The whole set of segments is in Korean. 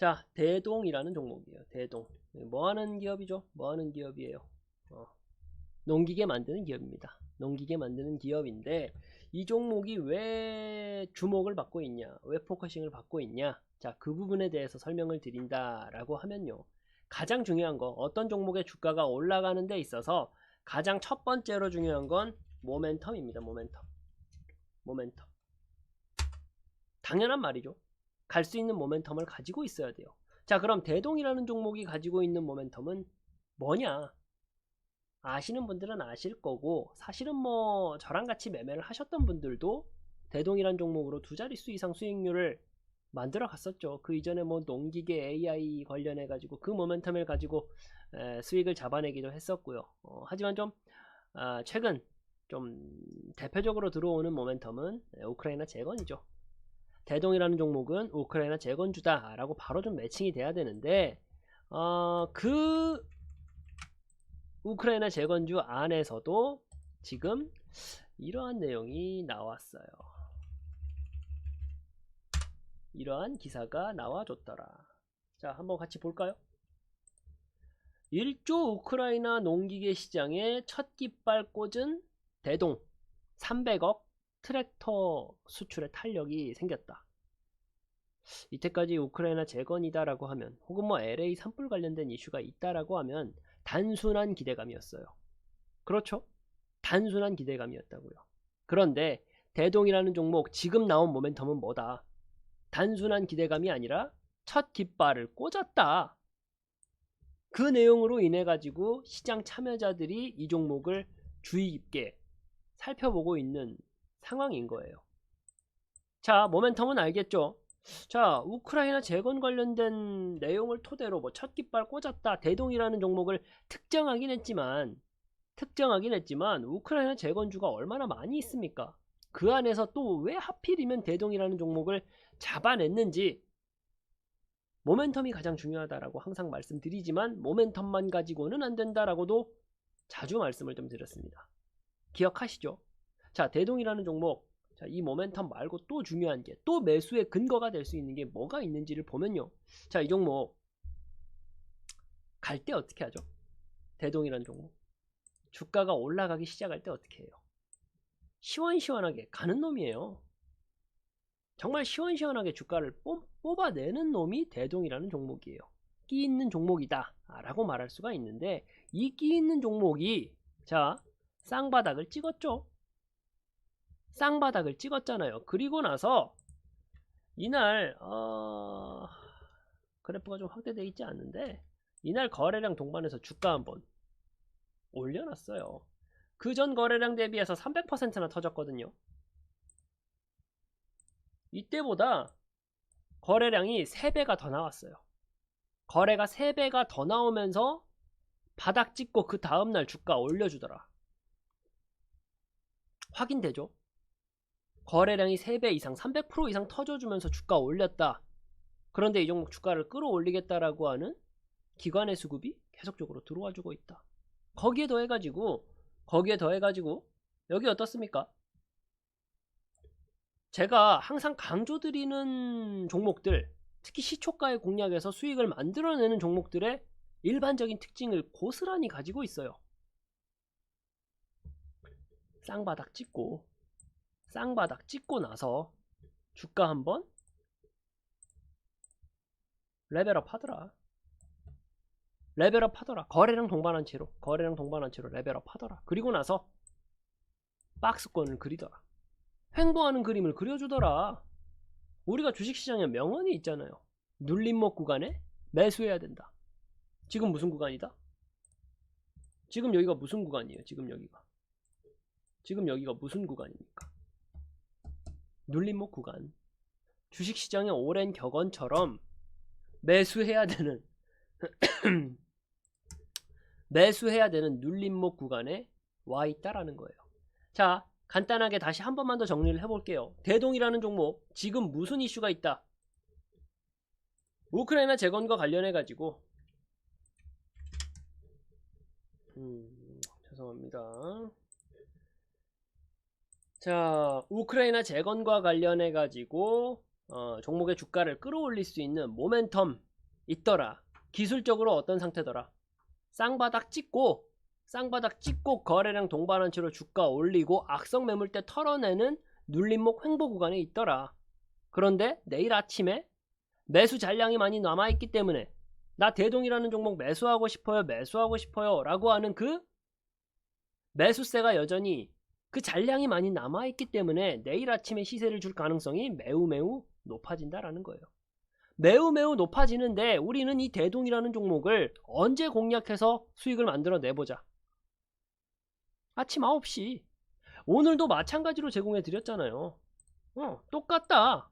자, 대동이라는 종목이에요. 대동. 뭐 하는 기업이죠? 뭐 하는 기업이에요? 어, 농기계 만드는 기업입니다. 농기계 만드는 기업인데 이 종목이 왜 주목을 받고 있냐? 왜 포커싱을 받고 있냐? 자, 그 부분에 대해서 설명을 드린다 라고 하면요. 가장 중요한 거 어떤 종목의 주가가 올라가는 데 있어서 가장 첫 번째로 중요한 건 모멘텀입니다. 모멘텀. 모멘텀. 당연한 말이죠. 갈 수 있는 모멘텀을 가지고 있어야 돼요. 자, 그럼 대동이라는 종목이 가지고 있는 모멘텀은 뭐냐? 아시는 분들은 아실 거고 사실은 뭐 저랑 같이 매매를 하셨던 분들도 대동이란 종목으로 두 자릿수 이상 수익률을 만들어 갔었죠. 그 이전에 뭐 농기계 AI 관련해 가지고 그 모멘텀을 가지고 에, 수익을 잡아내기도 했었고요. 어, 하지만 좀 아, 최근 좀 대표적으로 들어오는 모멘텀은 에, 우크라이나 재건이죠. 대동이라는 종목은 우크라이나 재건주다 라고 바로 좀 매칭이 돼야 되는데 어, 그 우크라이나 재건주 안에서도 지금 이러한 내용이 나왔어요. 이러한 기사가 나와줬더라. 자, 한번 같이 볼까요? 1조 우크라이나 농기계 시장에 첫 깃발 꽂은 대동 300억 트랙터 수출의 탄력이 생겼다. 이때까지 우크라이나 재건이다라고 하면 혹은 뭐 LA 산불 관련된 이슈가 있다라고 하면 단순한 기대감이었어요. 그렇죠? 단순한 기대감이었다고요. 그런데 대동이라는 종목 지금 나온 모멘텀은 뭐다? 단순한 기대감이 아니라 첫 깃발을 꽂았다. 그 내용으로 인해 가지고 시장 참여자들이 이 종목을 주의 깊게 살펴보고 있는 상황인 거예요. 자, 모멘텀은 알겠죠? 자, 우크라이나 재건 관련된 내용을 토대로 뭐 첫 깃발 꽂았다, 대동이라는 종목을 특정하긴 했지만, 특정하긴 했지만, 우크라이나 재건주가 얼마나 많이 있습니까? 그 안에서 또 왜 하필이면 대동이라는 종목을 잡아냈는지, 모멘텀이 가장 중요하다라고 항상 말씀드리지만, 모멘텀만 가지고는 안 된다라고도 자주 말씀을 좀 드렸습니다. 기억하시죠? 자, 대동이라는 종목, 자, 이 모멘텀 말고 또 중요한 게, 또 매수의 근거가 될 수 있는 게 뭐가 있는지를 보면요. 자, 이 종목, 갈 때 어떻게 하죠? 대동이라는 종목. 주가가 올라가기 시작할 때 어떻게 해요? 시원시원하게 가는 놈이에요. 정말 시원시원하게 주가를 뽑아내는 놈이 대동이라는 종목이에요. 끼 있는 종목이다. 라고 말할 수가 있는데, 이 끼 있는 종목이, 자, 쌍바닥을 찍었죠? 쌍바닥을 찍었잖아요. 그리고 나서 이날 어... 그래프가 좀 확대되어 있지 않는데 이날 거래량 동반해서 주가 한번 올려놨어요. 그 전 거래량 대비해서 300%나 터졌거든요. 이때보다 거래량이 3배가 더 나왔어요. 거래가 3배가 더 나오면서 바닥 찍고 그 다음날 주가 올려주더라. 확인되죠? 거래량이 3배 이상, 300% 이상 터져주면서 주가 올렸다. 그런데 이 종목 주가를 끌어올리겠다라고 하는 기관의 수급이 계속적으로 들어와 주고 있다. 거기에 더해가지고, 거기에 더해가지고, 여기 어떻습니까? 제가 항상 강조드리는 종목들, 특히 시초가의 공략에서 수익을 만들어내는 종목들의 일반적인 특징을 고스란히 가지고 있어요. 쌍바닥 찍고 쌍바닥 찍고 나서 주가 한번 레벨업 하더라. 레벨업 하더라. 거래량 동반한 채로 거래량 동반한 채로 레벨업 하더라. 그리고 나서 박스권을 그리더라. 횡보하는 그림을 그려주더라. 우리가 주식시장에 명언이 있잖아요. 눌림목 구간에 매수해야 된다. 지금 무슨 구간이다? 지금 여기가 무슨 구간이에요? 지금 여기가. 지금 여기가 무슨 구간입니까? 눌림목 구간. 주식시장의 오랜 격언처럼 매수해야 되는 매수해야 되는 눌림목 구간에 와 있다라는 거예요. 자, 간단하게 다시 한 번만 더 정리를 해볼게요. 대동이라는 종목 지금 무슨 이슈가 있다? 우크라이나 재건과 관련해 가지고 음, 죄송합니다. 자, 우크라이나 재건과 관련해 가지고 어, 종목의 주가를 끌어올릴 수 있는 모멘텀 있더라. 기술적으로 어떤 상태더라? 쌍바닥 찍고 쌍바닥 찍고 거래량 동반한 채로 주가 올리고 악성 매물대 털어내는 눌림목 횡보 구간에 있더라. 그런데 내일 아침에 매수 잔량이 많이 남아있기 때문에 나 대동이라는 종목 매수하고 싶어요, 매수하고 싶어요 라고 하는 그 매수세가 여전히 그 잔량이 많이 남아있기 때문에 내일 아침에 시세를 줄 가능성이 매우 매우 높아진다라는 거예요. 매우 매우 높아지는데 우리는 이 대동이라는 종목을 언제 공략해서 수익을 만들어 내보자. 아침 9시. 오늘도 마찬가지로 제공해 드렸잖아요. 어, 똑같다.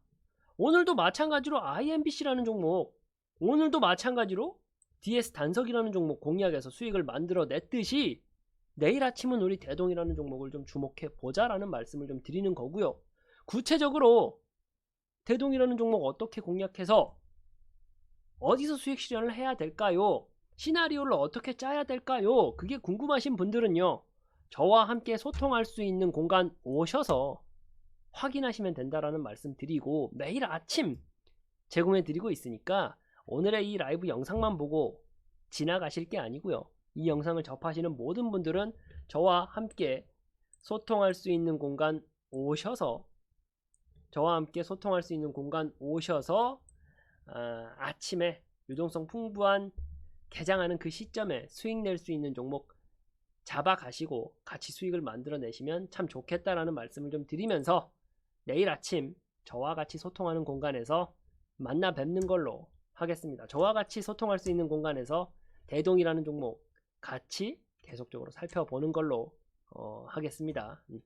오늘도 마찬가지로 IMBC라는 종목, 오늘도 마찬가지로 DS 단석이라는 종목 공략해서 수익을 만들어 냈듯이 내일 아침은 우리 대동이라는 종목을 좀 주목해 보자라는 말씀을 좀 드리는 거고요. 구체적으로 대동이라는 종목 어떻게 공략해서 어디서 수익 실현을 해야 될까요? 시나리오를 어떻게 짜야 될까요? 그게 궁금하신 분들은요. 저와 함께 소통할 수 있는 공간 오셔서 확인하시면 된다라는 말씀 드리고 매일 아침 제공해 드리고 있으니까 오늘의 이 라이브 영상만 보고 지나가실 게 아니고요. 이 영상을 접하시는 모든 분들은 저와 함께 소통할 수 있는 공간 오셔서 저와 함께 소통할 수 있는 공간 오셔서 아, 아침에 유동성 풍부한 개장하는 그 시점에 수익 낼 수 있는 종목 잡아 가시고 같이 수익을 만들어 내시면 참 좋겠다라는 말씀을 좀 드리면서 내일 아침 저와 같이 소통하는 공간에서 만나 뵙는 걸로 하겠습니다. 저와 같이 소통할 수 있는 공간에서 대동이라는 종목 같이 계속적으로 살펴보는 걸로 어, 하겠습니다. 음.